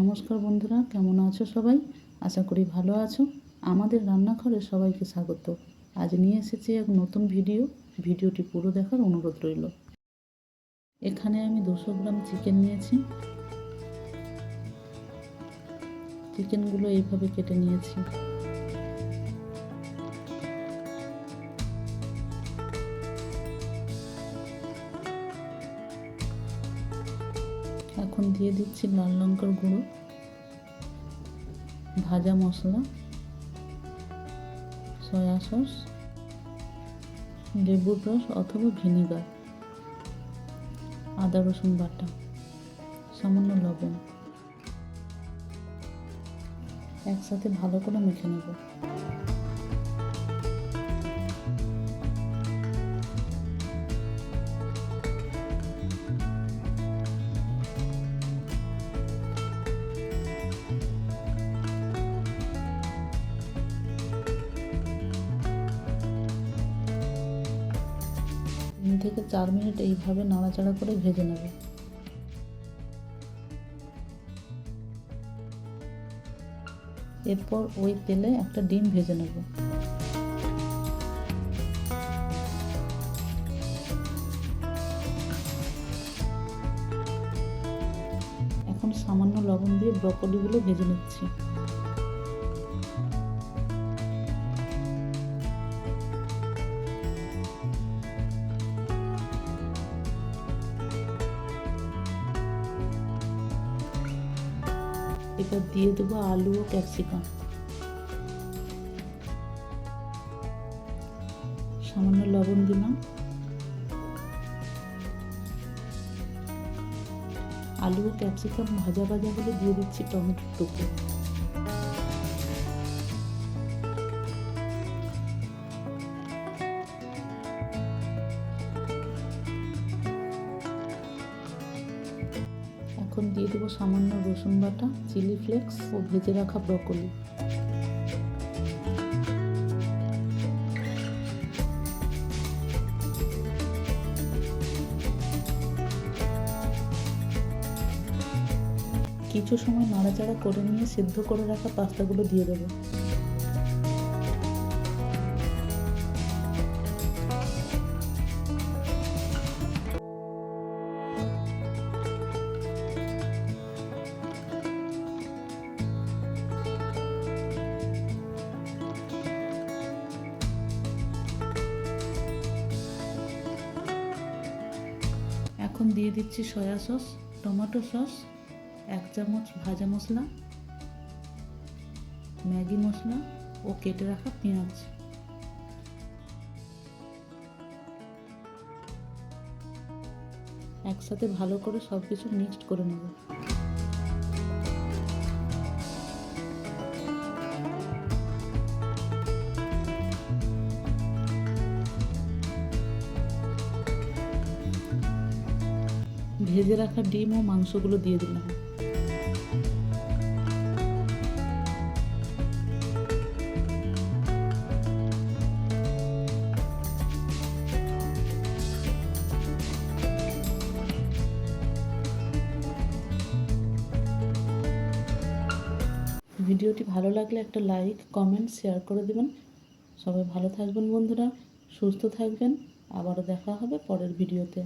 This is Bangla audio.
নমস্কার বন্ধুরা, কেমন আছো সবাই? আশা করি ভালো আছো। আমাদের রান্নাঘরে সবাইকে স্বাগত। আজ নিয়ে এসেছি এক নতুন ভিডিও। ভিডিওটি পুরো দেখার অনুরোধ রইল। এখানে আমি দুশো গ্রাম চিকেন নিয়েছি। চিকেনগুলো এইভাবে কেটে নিয়েছি। এখন দিয়ে দিচ্ছি লাল লঙ্কার গুঁড়ো, ভাজা মশলা, সয়া সস লেবুর রস অথবা ভিনিগার, আদা রসুন বাটা, সামান্য লবণ। একসাথে ভালো করে মেখে নেব। থেকে চার মিনিট এইভাবে নাড়াচাড়া করে ভেজে নেব। এরপর ওই তেলে একটা ডিম ভেজে নেব। এখন সামান্য লবণ দিয়ে ব্রকলিগুলো ভেজে নিচ্ছি। এবার দিয়ে দেবো আলু ও ক্যাপসিকাম। সামান্য লবণ দিলাম। আলু ও ক্যাপসিকাম ভাজা ভাজা হলে দিয়ে দিচ্ছি টমেটোর টুকরো। এখন দিয়ে দেবো সামান্য রসুন বাটা, চিলি ফ্লেক্স ও ভেজে রাখা ব্রকলি। কিছু সময় নাড়াচাড়া করে নিয়ে সিদ্ধ করে রাখা পাস্তাগুলো দিয়ে দেবো। এখন দিয়ে দিচ্ছি সয়া সস, টমেটো সস, এক চামচ ভাজা মশলা, ম্যাগি মশলা ও কেটে রাখা পেঁয়াজ। একসাথে ভালো করে সব কিছু মিক্সড করে নেব। ভেজে রাখা ডিম ও মাংসগুলো দিয়ে দিলাম। ভিডিওটি ভালো লাগলে একটা লাইক, কমেন্ট, শেয়ার করে দেবেন। সবাই ভালো থাকবেন বন্ধুরা, সুস্থ থাকবেন। আবারও দেখা হবে পরের ভিডিওতে।